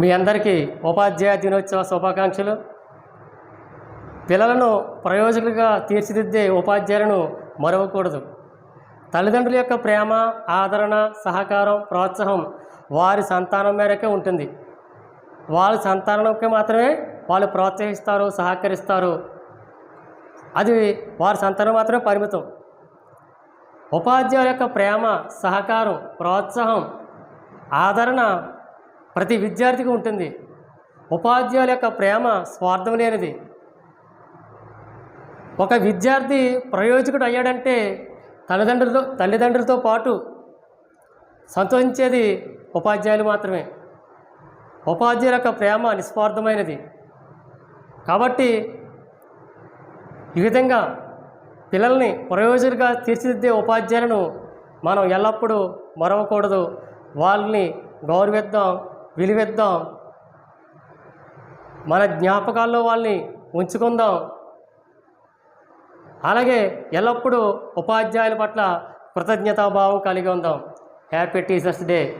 మీ అందరికీ ఉపాధ్యాయ దినోత్సవ శుభాకాంక్షలు. పిల్లలను ప్రయోజకులుగా తీర్చిదిద్దే ఉపాధ్యాయులను మరవకూడదు. తల్లిదండ్రుల యొక్క ప్రేమ ఆదరణ సహకారం ప్రోత్సాహం వారి సంతానం మేరకే ఉంటుంది. వాళ్ళ సంతానంకి మాత్రమే వాళ్ళు ప్రోత్సహిస్తారు సహకరిస్తారు. అది వారి సంతానం మాత్రమే పరిమితం. ఉపాధ్యాయుల యొక్క ప్రేమ సహకారం ప్రోత్సాహం ఆదరణ ప్రతి విద్యార్థికి ఉంటుంది. ఉపాధ్యాయుల యొక్క ప్రేమ స్వార్థం లేనిది. ఒక విద్యార్థి ప్రయోజకుడు అయ్యాడంటే తల్లిదండ్రులతో తల్లిదండ్రులతో పాటు సంతోషించేది ఉపాధ్యాయులు మాత్రమే. ఉపాధ్యాయుల యొక్క ప్రేమ నిస్వార్థమైనది. కాబట్టి ఈ విధంగా పిల్లల్ని ప్రయోజకులుగా తీర్చిదిద్దే ఉపాధ్యాయులను మనం ఎల్లప్పుడూ మరవకూడదు. వాళ్ళని గౌరవిద్దాం. విలువిద్దాం. మన జ్ఞాపకాల్లో వాళ్ళని ఉంచుకుందాం. అలాగే ఎల్లప్పుడూ ఉపాధ్యాయుల పట్ల కృతజ్ఞతాభావం కలిగి ఉందాం. Happy teachers day.